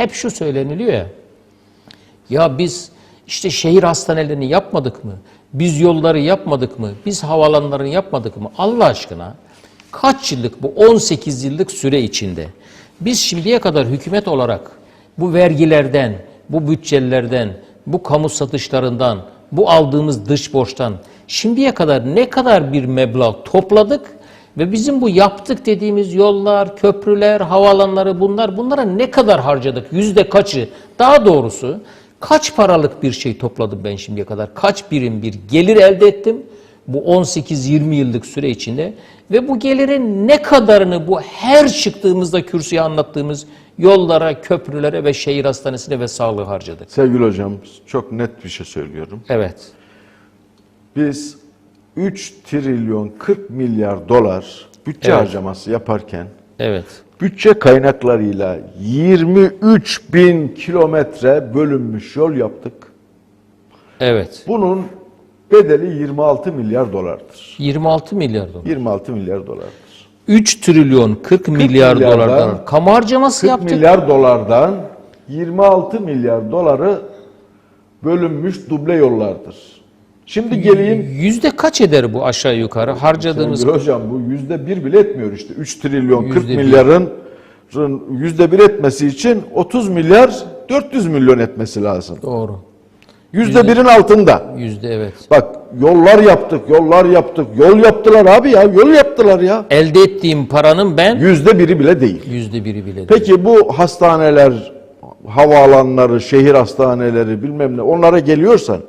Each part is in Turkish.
hep şu söyleniliyor ya. Ya biz işte şehir hastanelerini yapmadık mı? Biz yolları yapmadık mı? Biz havalanlarını yapmadık mı? Allah aşkına kaç yıllık bu 18 yıllık süre içinde biz şimdiye kadar hükümet olarak bu vergilerden, bu bütçelerden, bu kamu satışlarından, bu aldığımız dış borçtan şimdiye kadar ne kadar bir meblağ topladık ve bizim bu yaptık dediğimiz yollar, köprüler, havalanları bunlar bunlara ne kadar harcadık? Yüzde kaçı? Daha doğrusu kaç paralık bir şey topladım ben şimdiye kadar? Kaç birim bir gelir elde ettim? Bu 18-20 yıllık süre içinde ve bu gelirin ne kadarını bu her çıktığımızda kürsüye anlattığımız yollara, köprülere ve şehir hastanesine ve sağlığı harcadık. Sevgili hocam çok net bir şey söylüyorum. Evet. Biz 3 trilyon 40 milyar dolar bütçe Evet. harcaması yaparken Evet. bütçe kaynaklarıyla 23 bin kilometre bölünmüş yol yaptık. Evet. Bunun bedeli 26 milyar dolardır. 26 milyar dolar. 26 milyar dolardır. 3 trilyon 40 milyar milyardan dolardan kamu harcaması 40 yaptık. milyar dolardan 26 milyar doları bölünmüş duble yollardır. Şimdi geleyim Yüzde kaç eder bu aşağı yukarı harcadığımız? Sevgili hocam bu yüzde bir bile etmiyor işte. 3 trilyon 40 Yüzde bir. milyarın yüzde bir etmesi için 30 milyar 400 milyon etmesi lazım. Doğru. Yüzde birin altında. Yüzde evet. Bak yollar yaptık, yollar yaptık. Yol yaptılar abi ya, yol yaptılar ya. Elde ettiğim paranın ben Yüzde biri bile değil. yüzde biri bile değil. Peki bu hastaneler, havaalanları, şehir hastaneleri bilmem ne onlara geliyorsan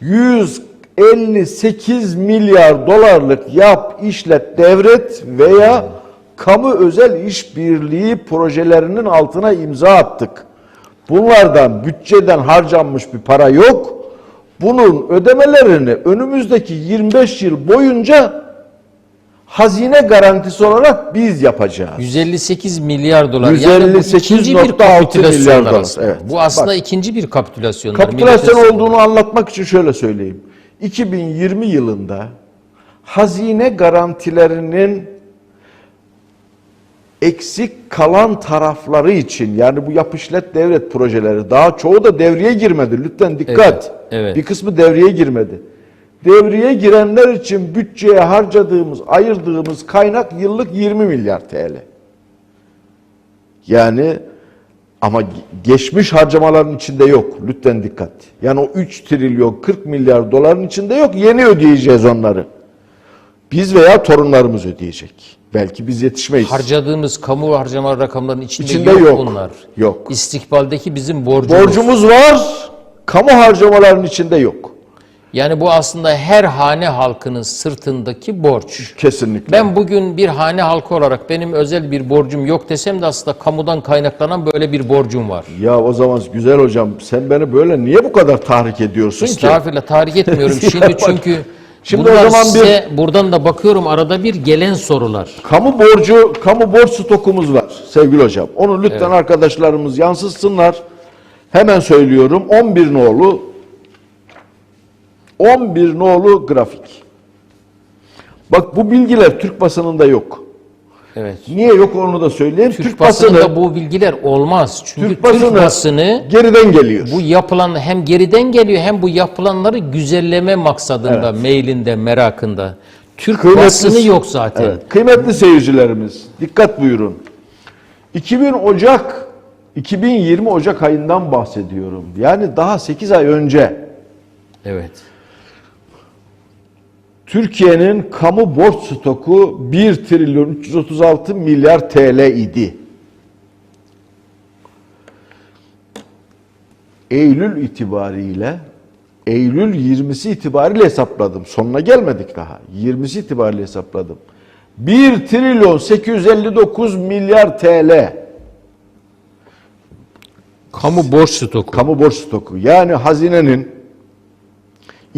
158 milyar dolarlık yap, işlet, devret veya kamu özel işbirliği projelerinin altına imza attık. Bunlardan bütçeden harcanmış bir para yok. Bunun ödemelerini önümüzdeki 25 yıl boyunca hazine garantisi olarak biz yapacağız. 158 milyar dolar. yani bu 158.6 ikinci bir kapitülasyon milyar dolar, aslında. evet. Bu aslında Bak. ikinci bir kapitülasyon. Kapitülasyon olduğunu anlatmak için şöyle söyleyeyim. 2020 yılında hazine garantilerinin eksik kalan tarafları için yani bu yapışlet devlet projeleri daha çoğu da devreye girmedi. Lütfen dikkat. Evet, evet. Bir kısmı devreye girmedi. Devreye girenler için bütçeye harcadığımız, ayırdığımız kaynak yıllık 20 milyar TL. Yani ama geçmiş harcamaların içinde yok. Lütfen dikkat. Yani o 3 trilyon 40 milyar doların içinde yok. Yeni ödeyeceğiz onları. Biz veya torunlarımız ödeyecek. Belki biz yetişmeyiz. Harcadığımız kamu harcama rakamlarının içinde, İçinde yok, yok. bunlar. Yok. İstikbaldeki bizim borcumuz. Borcumuz var. Kamu harcamalarının içinde yok. Yani bu aslında her hane halkının sırtındaki borç. Kesinlikle. Ben bugün bir hane halkı olarak benim özel bir borcum yok desem de aslında kamudan kaynaklanan böyle bir borcum var. Ya o zaman güzel hocam sen beni böyle niye bu kadar tahrik ediyorsun ki? Estağfurullah tahrik etmiyorum. Şimdi çünkü şimdi bunlar o zaman bir- size buradan da bakıyorum arada bir gelen sorular. Kamu borcu, kamu borç stokumuz var sevgili hocam. Onu lütfen arkadaşlarımız yansıtsınlar. Hemen söylüyorum 11 nolu 11 nolu grafik. Bak bu bilgiler Türk basınında yok. Evet. Niye yok onu da söyleyeyim. Türk, Türk, basınında basını, bu bilgiler olmaz. Çünkü Türk Türk basını, basını geriden geliyor. bu yapılan hem geriden geliyor hem bu yapılanları güzelleme maksadında, mailinde, merakında. Türk Kıymetli- basını yok zaten. Evet. Kıymetli seyircilerimiz dikkat buyurun. 2000 Ocak 2020 Ocak ayından bahsediyorum. Yani daha 8 ay önce Evet. Türkiye'nin kamu borç stoku 1 trilyon 336 milyar TL idi. Eylül itibariyle Eylül 20'si itibariyle hesapladım. Sonuna gelmedik daha. 20'si itibariyle hesapladım. 1 trilyon 859 milyar TL Kamu borç stoku. kamu borç stoku. Yani hazinenin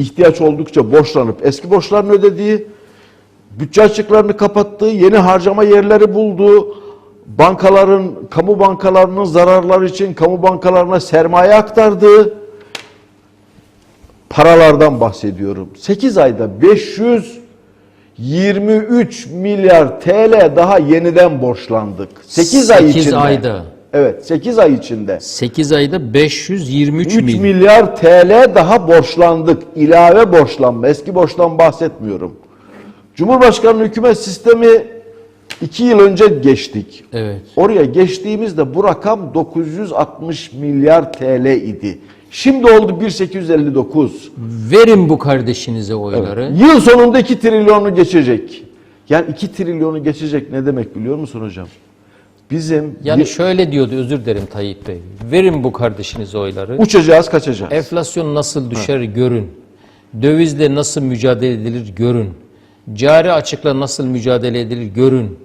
ihtiyaç oldukça borçlanıp eski borçlarını ödediği, bütçe açıklarını kapattığı, yeni harcama yerleri bulduğu, bankaların, kamu bankalarının zararları için kamu bankalarına sermaye aktardığı paralardan bahsediyorum. 8 ayda 523 milyar TL daha yeniden borçlandık. 8 ay 8 içinde. ayda. Evet 8 ay içinde 8 ayda 523 3 milyon. milyar TL daha borçlandık. İlave borçlanma. Eski borçtan bahsetmiyorum. Cumhurbaşkanlığı hükümet sistemi 2 yıl önce geçtik. Evet. Oraya geçtiğimizde bu rakam 960 milyar TL idi. Şimdi oldu 1859. Verin bu kardeşinize oyları. Yıl sonunda 2 trilyonu geçecek. Yani 2 trilyonu geçecek ne demek biliyor musun hocam? Bizim Yani bir- şöyle diyordu özür dilerim Tayyip Bey. Verin bu kardeşinize oyları. uçacağız kaçacağız. Enflasyon nasıl düşer görün. Dövizle nasıl mücadele edilir görün. Cari açıkla nasıl mücadele edilir görün.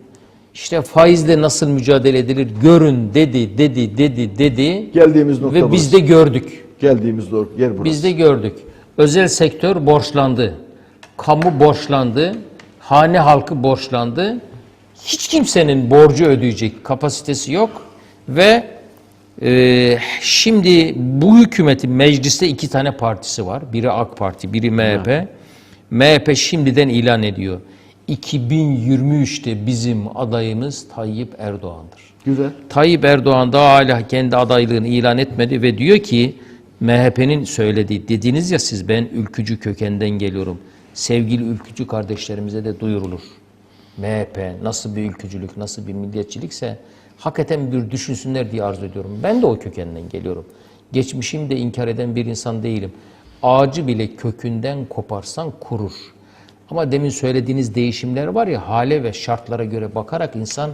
İşte faizle nasıl mücadele edilir görün dedi, dedi, dedi, dedi. Geldiğimiz nokta Ve burası. biz de gördük. Geldiğimiz doğru yer burası. Biz de gördük. Özel sektör borçlandı. Kamu borçlandı. Hane halkı borçlandı. Hiç kimsenin borcu ödeyecek kapasitesi yok. Ve e, şimdi bu hükümetin mecliste iki tane partisi var. Biri AK Parti, biri MHP. MHP şimdiden ilan ediyor. 2023'te bizim adayımız Tayyip Erdoğan'dır. Güzel. Tayyip Erdoğan daha hala kendi adaylığını ilan etmedi ve diyor ki MHP'nin söylediği dediniz ya siz ben ülkücü kökenden geliyorum. Sevgili ülkücü kardeşlerimize de duyurulur. MHP nasıl bir ülkücülük, nasıl bir milliyetçilikse hakikaten bir düşünsünler diye arzu ediyorum. Ben de o kökenden geliyorum. Geçmişimi de inkar eden bir insan değilim. Ağacı bile kökünden koparsan kurur. Ama demin söylediğiniz değişimler var ya hale ve şartlara göre bakarak insan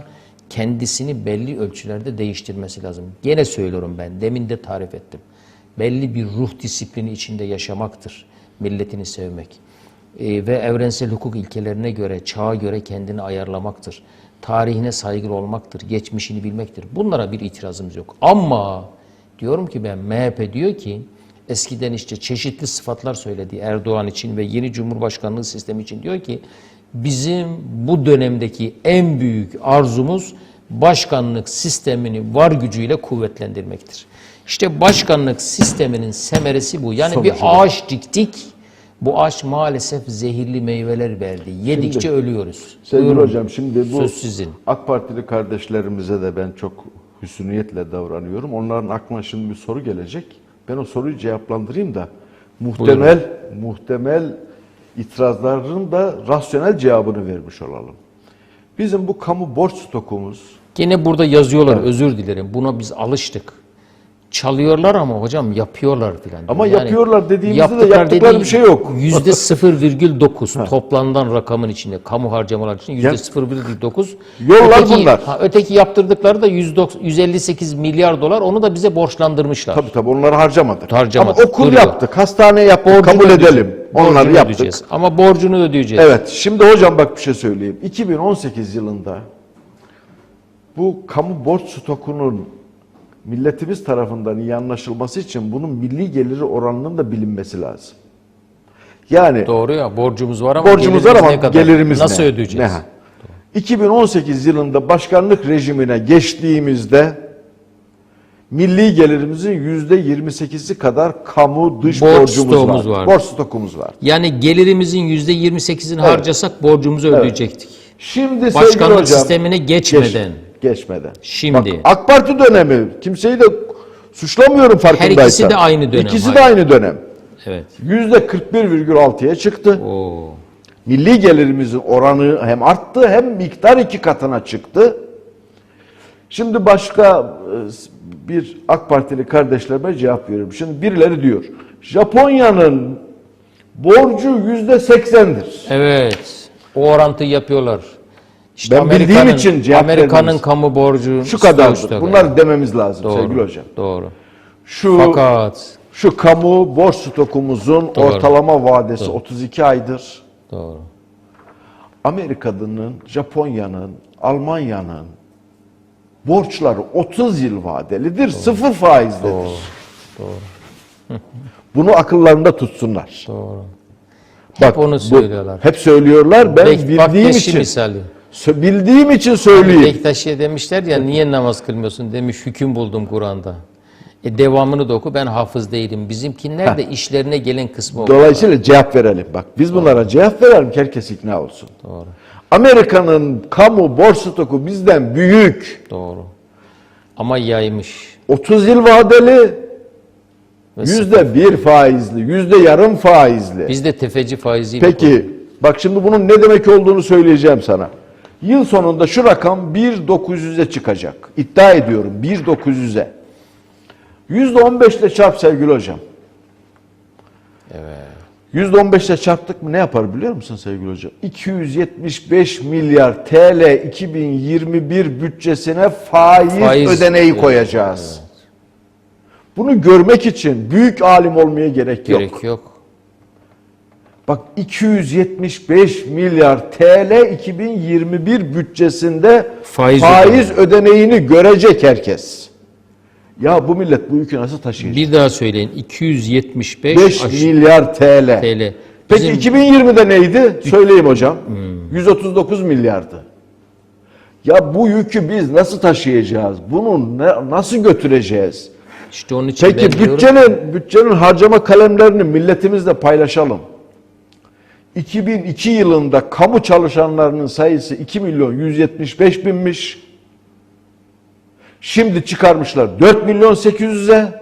kendisini belli ölçülerde değiştirmesi lazım. Gene söylüyorum ben, demin de tarif ettim. Belli bir ruh disiplini içinde yaşamaktır milletini sevmek. Ee, ve evrensel hukuk ilkelerine göre, çağa göre kendini ayarlamaktır. Tarihine saygılı olmaktır, geçmişini bilmektir. Bunlara bir itirazımız yok. Ama diyorum ki ben MHP diyor ki eskiden işte çeşitli sıfatlar söyledi Erdoğan için ve yeni Cumhurbaşkanlığı sistemi için diyor ki bizim bu dönemdeki en büyük arzumuz başkanlık sistemini var gücüyle kuvvetlendirmektir. İşte başkanlık sisteminin semeresi bu. Yani bir Sonucu bu. ağaç diktik. Bu ağaç maalesef zehirli meyveler verdi. Yedikçe ölüyoruz. Sevgili Buyurun. hocam şimdi bu Söz sizin. AK Partili kardeşlerimize de ben çok hüsniyetle davranıyorum. Onların aklına şimdi bir soru gelecek. Ben o soruyu cevaplandırayım da muhtemel muhtemel itirazların da rasyonel cevabını vermiş olalım. Bizim bu kamu borç stokumuz Gene burada yazıyorlar özür dilerim. Buna biz alıştık. Çalıyorlar ama hocam yapıyorlar filan. Ama Yani yapıyorlar dediğimizde de yaptıklar yaptıkları bir şey yok. Yüzde 0,9 toplamdan rakamın içinde kamu harcamalar için yüzde Ya- 0,9. Yollar Öteki- bunlar. Ha, öteki yaptırdıkları da 109 158 milyar dolar onu da bize borçlandırmışlar. tabii tabii onları harcamadık. Harcamadık, Ama okul duruyor. yaptık, hastane yaptık, Borcunu kabul ödeyeceğiz. edelim. Onları Borcunu yaptık. ödeyeceğiz. Ama borcunu ödeyeceğiz. Evet, şimdi hocam bak bir şey söyleyeyim. 2018 yılında bu kamu borç stokunun milletimiz tarafından iyi anlaşılması için bunun milli geliri oranının da bilinmesi lazım. Yani Doğru ya borcumuz var ama borcumuz var ama gelirimiz Nasıl ne? ödeyeceğiz? Ne? 2018 yılında başkanlık rejimine geçtiğimizde milli gelirimizin yüzde 28'i kadar kamu dış Borç borcumuz stoğumuz var. vardı. Borç stokumuz var. Yani gelirimizin yüzde 28'ini harcasak borcumuzu ödeyecektik. Şimdi Başkanlık hocam, sistemine geçmeden. Geç- geçmeden. Şimdi. Bak, AK Parti dönemi. Kimseyi de suçlamıyorum farkındaysan. ikisi de aynı dönem, İkisi de hayır. aynı dönem. Evet. Yüzde 41,6'ya çıktı. Oo. Milli gelirimizin oranı hem arttı hem miktar iki katına çıktı. Şimdi başka e, bir AK Partili kardeşlerime cevap veriyorum. Şimdi birileri diyor. Japonya'nın borcu yüzde seksendir. Evet. O orantıyı yapıyorlar. İşte Ben bildiğim için cevap Amerika'nın kamu borcu Şu kadardır. sonuçta- Bunları dememiz lazım doğru, sevgili hocam. Doğru. Şu Fakat Şu kamu borç stokumuzun Doğru. ortalama vadesi 32 aydır. doğru. Amerika'nın, Japonya'nın, Almanya'nın borçları 30 yıl vadelidir, sıfır faizdedir. Bunu akıllarında tutsunlar. Doğru. Hep onu bu- söylüyorlar. hep söylüyorlar. Ben Bek- bak bildiğim için, misali. Bildiğim için söyleyeyim. Bektaşi'ye demişler ya niye namaz kılmıyorsun demiş hüküm buldum Kur'an'da. E devamını da oku ben hafız değilim. Bizimkinler de işlerine gelen kısmı oku. Dolayısıyla cevap verelim. Bak biz bunlara cevap verelim ki herkes ikna olsun. Doğru. Amerika'nın kamu borç stoku bizden büyük. Doğru. Ama yaymış. 30 yıl vadeli, yüzde bir faizli, yüzde yarım faizli. Biz de tefeci faiziyle Peki bak şimdi bunun ne demek olduğunu söyleyeceğim sana. Yıl sonunda şu rakam 1.900'e çıkacak. İddia ediyorum 1.900'e. %15 ile çarp sevgili hocam. Evet. %15 ile çarptık mı ne yapar biliyor musun sevgili hocam? 275 milyar TL 2021 bütçesine faiz, Faiz ödeneği koyacağız. Bunu görmek için büyük alim olmaya gerek yok. gerek yok. Bak 275 milyar TL 2021 bütçesinde Faiz faiz, ödeneğini görecek herkes. Ya bu millet bu yükü nasıl taşıyacak? Bir daha söyleyin. 275 5 aş- milyar TL. TL. Peki Bizim- 2020'de neydi? Söyleyeyim hocam. 139 milyardı. Ya bu yükü biz nasıl taşıyacağız? Bunu ne- nasıl götüreceğiz? işte onun için Peki ben diyorum- bütçenin bütçenin harcama kalemlerini milletimizle paylaşalım. 2002 yılında kamu çalışanlarının sayısı 2 milyon 175 binmiş. Şimdi çıkarmışlar 4 milyon 800'e.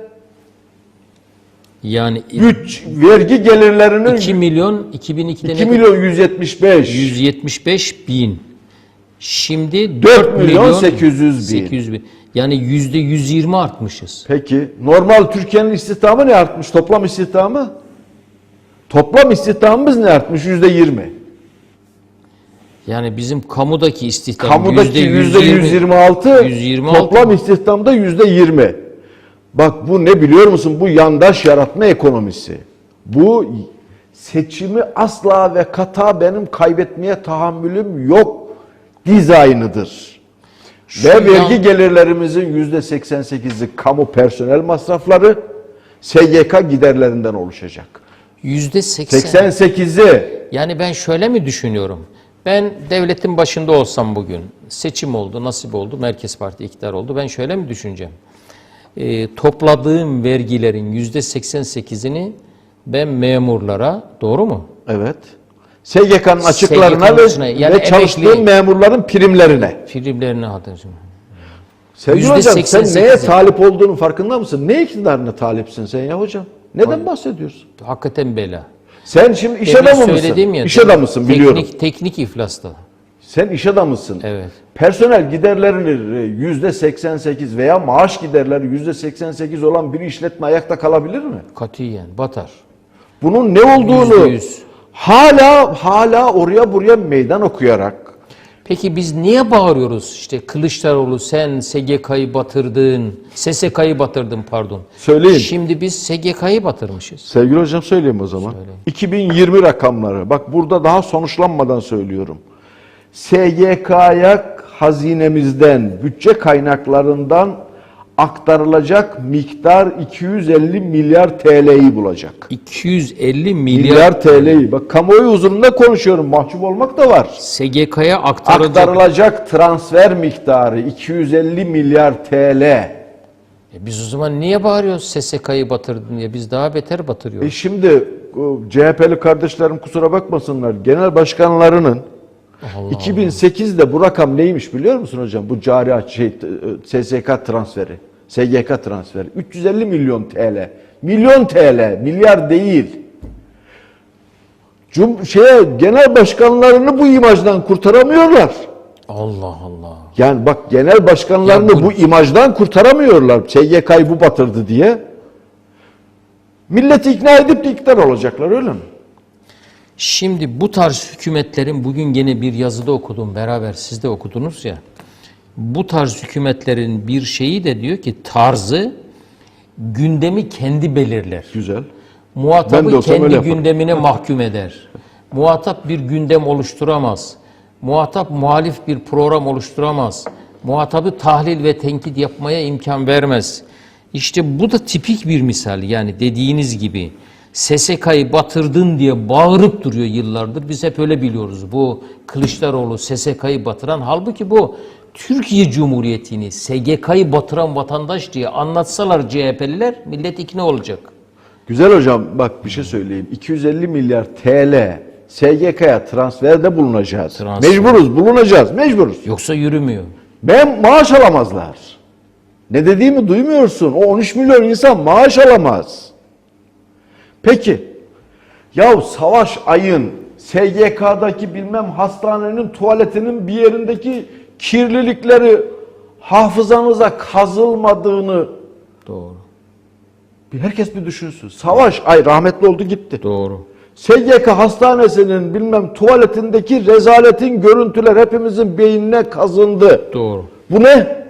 yani Güç vergi gelirlerinin 2 milyon 2002'de 2 ne- milyon 175. 175 bin. Şimdi 4 milyon 800 bin. 800 bin. Yani yüzde 120 artmışız. Peki normal Türkiye'nin istihdamı ne artmış? Toplam istihdamı? Toplam istihdamımız ne artmış? Yüzde 20. Yani bizim kamudaki istihdam Kamudaki yüzde 126, 126. toplam istihdamda yüzde 20. Bak bu ne biliyor musun? Bu yandaş yaratma ekonomisi. Bu seçimi asla ve kata benim kaybetmeye tahammülüm yok dizaynıdır. Şu ve vergi yan- gelirlerimizin yüzde 88'i kamu personel masrafları SGK giderlerinden oluşacak. Yüzde 80. 88'i Yani ben şöyle mi düşünüyorum? Ben devletin başında olsam bugün, seçim oldu, nasip oldu, Merkez Parti iktidar oldu. Ben şöyle mi düşüneceğim? Ee, topladığım vergilerin yüzde 88'ini ben memurlara, doğru mu? Evet. SGK'nın açıklarına SGK'nın ve, içine, yani ve çalıştığın emekli- memurların primlerine. Primlerini hatırlıyorum. Sevgili Yüzde hocam sen 88'i. neye talip olduğunun farkında mısın? Ne iktidarına talipsin sen ya hocam? Neden bahsediyorsun? Hakikaten bela. Sen şimdi iş Demin adamı mısın? ya, iş adamısın biliyorum. Teknik, teknik iflasta. Sen iş adamısın. Evet. Personel giderlerini yüzde 88 veya maaş giderleri yüzde 88 olan bir işletme ayakta kalabilir mi? Katiyen batar. Bunun ne olduğunu Yüzde yüz. hala hala oraya buraya meydan okuyarak Peki biz niye bağırıyoruz? İşte Kılıçdaroğlu sen SGK'yı batırdın, SSK'yı batırdın pardon. Söyleyin. Şimdi biz SGK'yı batırmışız. Sevgili hocam söyleyeyim o zaman. 2020 rakamları. Bak burada daha sonuçlanmadan söylüyorum. SGK'ya hazinemizden, bütçe kaynaklarından aktarılacak miktar 250 milyar TL'yi bulacak. 250 milyar, Milyar TL'yi. Bak kamuoyu huzurunda konuşuyorum. Mahcup olmak da var. SGK'ya aktarılacak. Aktarılacak transfer miktarı 250 milyar TL. E biz o zaman niye bağırıyoruz SSK'yı batırdın diye? Biz daha beter batırıyoruz. E şimdi CHP'li kardeşlerim kusura bakmasınlar. Genel başkanlarının 2008'de bu rakam neymiş biliyor musun hocam? Bu cari şey, e, SSK transferi, SGK transferi 350 milyon TL. Milyon TL, milyar değil. Cum şeye genel başkanlarını bu imajdan kurtaramıyorlar. Allah Allah. Yani bak genel başkanlarını Ya bu- bu imajdan kurtaramıyorlar. SGK'yı bu batırdı diye. Milleti ikna edip de iktidar olacaklar öyle mi? Şimdi bu tarz hükümetlerin bugün gene bir yazıda okudum beraber siz de okudunuz ya. Bu tarz hükümetlerin bir şeyi de diyor ki tarzı gündemi kendi belirler. Güzel. Muhatabı kendi gündemine mahkum eder. Muhatap bir gündem oluşturamaz. Muhatap muhalif bir program oluşturamaz. Muhatabı tahlil ve tenkit yapmaya imkan vermez. İşte bu da tipik bir misal yani dediğiniz gibi SSK'yı batırdın diye bağırıp duruyor yıllardır. Biz hep öyle biliyoruz. Bu Kılıçdaroğlu SSK'yı batıran halbuki bu Türkiye Cumhuriyeti'ni SGK'yı batıran vatandaş diye anlatsalar CHP'liler millet ikna olacak. Güzel hocam bak bir şey söyleyeyim. 250 milyar TL SGK'ya transferde bulunacağız. Transfer. Mecburuz bulunacağız mecburuz. Yoksa yürümüyor. Ben maaş alamazlar. Ne dediğimi duymuyorsun. O 13 milyon insan maaş alamaz. Peki, ya Savaş Ay'ın SGK'daki bilmem hastanenin tuvaletinin bir yerindeki kirlilikleri hafızamıza kazılmadığını Doğru. bir herkes bir düşünsün. Savaş Ay rahmetli oldu gitti. Doğru. SGK hastanesinin bilmem tuvaletindeki rezaletin görüntüler hepimizin beynine kazındı. Doğru. Bu ne?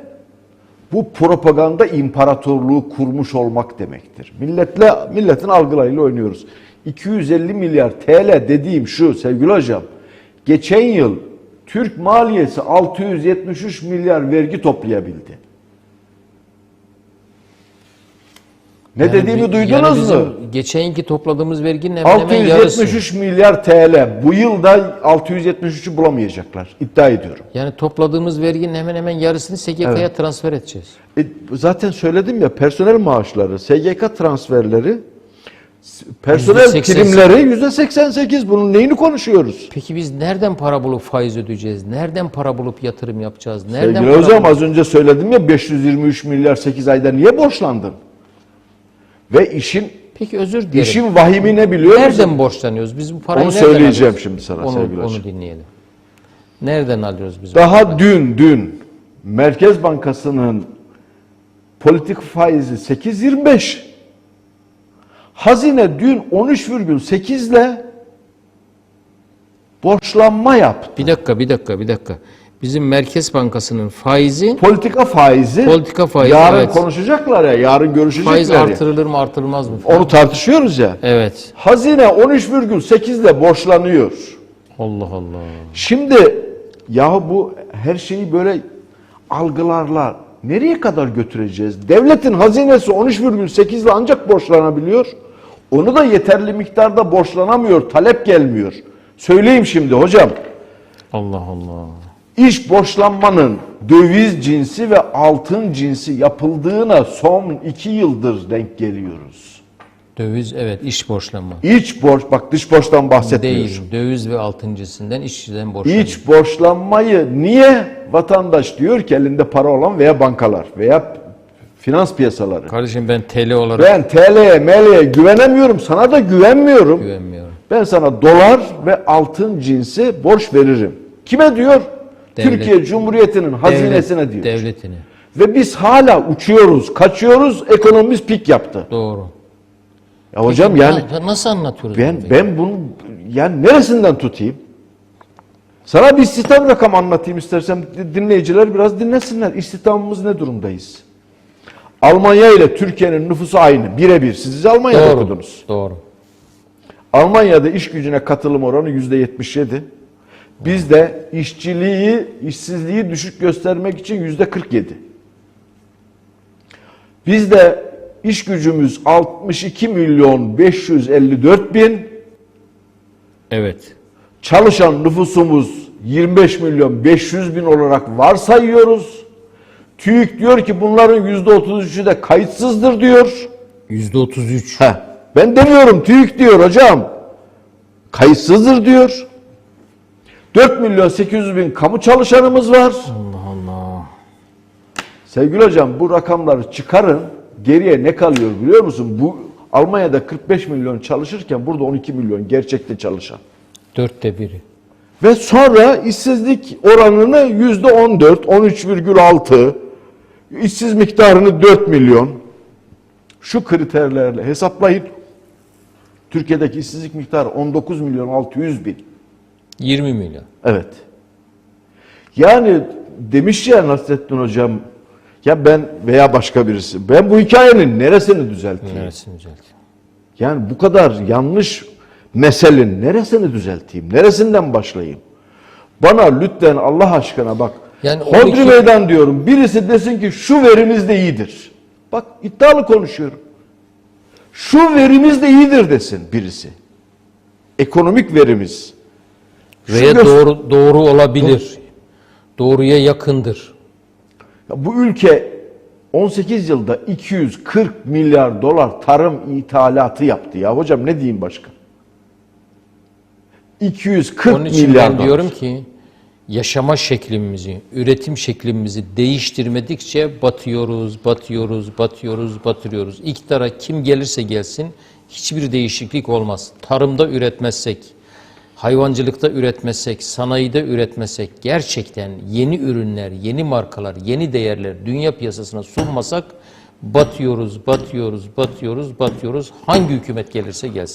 Bu propaganda imparatorluğu kurmuş olmak demektir. Milletle milletin algılarıyla oynuyoruz. 250 milyar TL dediğim şu sevgili hocam. Geçen yıl Türk maliyesi 673 milyar vergi toplayabildi. Ne Yani dediğimi duydunuz yani mu? Geçen yılki topladığımız verginin hemen hemen yarısı. 673 milyar TL. Bu yılda 673'ü bulamayacaklar. İddia ediyorum. Yani topladığımız verginin hemen hemen yarısını SGK'ya transfer edeceğiz. E, zaten söyledim ya personel maaşları, SGK transferleri, personel %88. primleri yüzde 88. Bunun neyini konuşuyoruz? Peki biz nereden para bulup faiz ödeyeceğiz? Nereden para bulup yatırım yapacağız? Nereden Sevgili para hocam bulup- az önce söyledim ya 523 milyar 8 ayda niye borçlandın? Ve işin Peki özür dilerim. işin vahimi ne biliyor musun? Nereden borçlanıyoruz? Biz bu parayı Onu nereden söyleyeceğim alıyoruz? şimdi sana onu, sevgili Onu hocam. dinleyelim. Nereden alıyoruz biz bu Daha parayı? dün dün Merkez Bankası'nın politik faizi 8.25. Hazine dün 13,8 ile borçlanma yaptı. Bir dakika, bir dakika, bir dakika. Bizim Merkez Bankası'nın faizi Politika faizi. Politika faizi, Yarın evet. konuşacaklar ya, yarın görüşecekler faiz artırılır mı artırılmaz mı? Onu tartışıyoruz ya. Evet. Hazine 13,8 ile borçlanıyor. Allah Allah. Şimdi ya bu her şeyi böyle algılarla nereye kadar götüreceğiz? Devletin hazinesi 13,8 ile ancak borçlanabiliyor. Onu da yeterli miktarda borçlanamıyor, talep gelmiyor. Söyleyeyim şimdi hocam. Allah Allah. İş borçlanmanın döviz cinsi ve altın cinsi yapıldığına son iki yıldır denk geliyoruz. Döviz evet iş borçlanma. İç borç, bak dış borçtan bahsetmiyorum. Değil. Döviz ve altıncısından işçiden borçlanma. İç borçlanmayı niye vatandaş diyor ki elinde para olan veya bankalar veya finans piyasaları. Kardeşim ben TL olarak Ben TL'ye, ML'ye güvenemiyorum. Sana da güvenmiyorum. güvenmiyorum. Ben sana dolar ve altın cinsi borç veririm. Kime diyor? Devlet. Türkiye Cumhuriyeti'nin hazinesine Devlet- diyor. Devletine. Ve biz hala uçuyoruz, kaçıyoruz, ekonomimiz pik yaptı. Doğru. Ya hocam Peki, yani na- nasıl anlatıyoruz? ben bunu? ben bunu yani neresinden tutayım? Sana bir istihdam rakamı anlatayım istersem dinleyiciler biraz dinlesinler. İstihdamımız ne durumdayız? Almanya ile Türkiye'nin nüfusu aynı. Birebir. Siz Almanya'da Doğru. okudunuz. Doğru. Almanya'da iş gücüne katılım oranı yüzde 77. Bizde işçiliği, işsizliği düşük göstermek için yüzde 47. Bizde iş gücümüz 62 milyon 554 bin, Evet. çalışan nüfusumuz 25 milyon 500 bin olarak varsayıyoruz. TÜİK diyor ki bunların yüzde 33'ü de kayıtsızdır diyor. Yüzde otuz üç. Ben demiyorum TÜİK diyor hocam. Kayıtsızdır diyor. 4 milyon 800 bin kamu çalışanımız var. Allah Allah. Sevgili hocam bu rakamları çıkarın. Geriye ne kalıyor biliyor musun? Bu Almanya'da 45 milyon çalışırken burada 12 milyon gerçekte çalışan. Dörtte biri. Ve sonra işsizlik oranını yüzde 14, 13,6, işsiz miktarını 4 milyon. Şu kriterlerle hesaplayın. Türkiye'deki işsizlik miktarı 19 milyon 600 bin. 20 milyon. Evet. Yani demiş ya Nasrettin Hocam, ya ben veya başka birisi, ben bu hikayenin neresini düzelteyim? Neresini düzelt? Yani bu kadar yanlış meselenin neresini düzelteyim? Neresinden başlayayım? Bana lütfen Allah aşkına bak. Yani 12 meydan diyorum. Birisi desin ki şu verimiz de iyidir. Bak iddialı konuşuyorum. Şu verimiz de iyidir desin birisi. Ekonomik verimiz. Veya doğru doğru olabilir. Doğruya yakındır. Ya bu ülke 18 yılda 240 milyar dolar tarım ithalatı yaptı ya. Hocam ne diyeyim başka? 240 Onun için milyar ben dolar. diyorum ki yaşama şeklimizi, üretim şeklimizi değiştirmedikçe batıyoruz, batıyoruz, batıyoruz, batırıyoruz. İktidara kim gelirse gelsin hiçbir değişiklik olmaz. Tarımda üretmezsek, hayvancılıkta üretmezsek, sanayide üretmezsek, gerçekten yeni ürünler, yeni markalar, yeni değerler dünya piyasasına sunmasak batıyoruz, batıyoruz, batıyoruz, batıyoruz. Hangi hükümet gelirse gelsin.